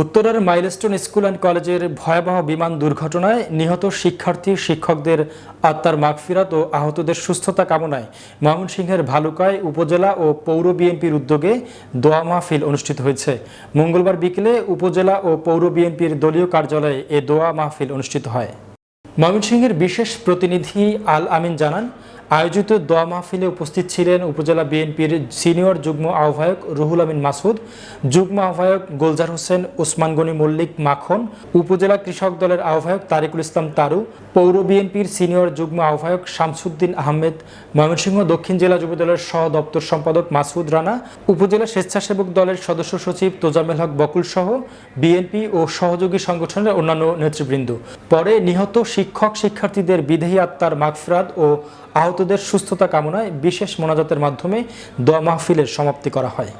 উত্তরের milestone school and কলেজের ভয়াবহ বিমান দুর্ঘটনায় নিহত শিক্ষার্থী, শিক্ষকদের আত্মার মাগফিরাত ও আহতদের সুস্থতা কামনায় ময়মনসিংহের ভালুকায় উপজেলা ও পৌর বিএনপির উদ্যোগে দোয়া মাহফিল অনুষ্ঠিত হয়েছে। মঙ্গলবার বিকেলে উপজেলা ও পৌর বিএনপির দলীয় কার্যালয়ে এ দোয়া মাহফিল অনুষ্ঠিত হয়। ময়মনসিংহের বিশেষ প্রতিনিধি আল আমিন জানান আয়োজিত দোয়া মাহফিলে উপস্থিত ছিলেন উপজেলা বিএনপির সিনিয়র যুগ্ম আহ্বায়ক রুহুল আমিন মাসুদ, যুগ্ম আহ্বায়ক গোলজার হোসেন ওসমান গনি মল্লিক মাখন, উপজেলা কৃষক দলের আহ্বায়ক তারিকুল ইসলাম তারু, পৌর বিএনপির সিনিয়র যুগ্ম আহ্বায়ক শামসুদ্দিন আহমেদ, ময়মনসিংহ দক্ষিণ জেলা যুবদলের সহ দপ্তর সম্পাদক মাসুদ রানা, উপজেলা স্বেচ্ছাসেবক দলের সদস্য সচিব তোজামেল হক বকুল সহ বিএনপি ও সহযোগী সংগঠনের অন্যান্য নেতৃবৃন্দ। পরে নিহত শিক্ষক শিক্ষার্থীদের বিদেহী আত্মার মাগফিরাত ও আহতদের সুস্থতা কামনায় বিশেষ মোনাজাতের মাধ্যমে দোয়া মাহফিলের সমাপ্তি করা হয়।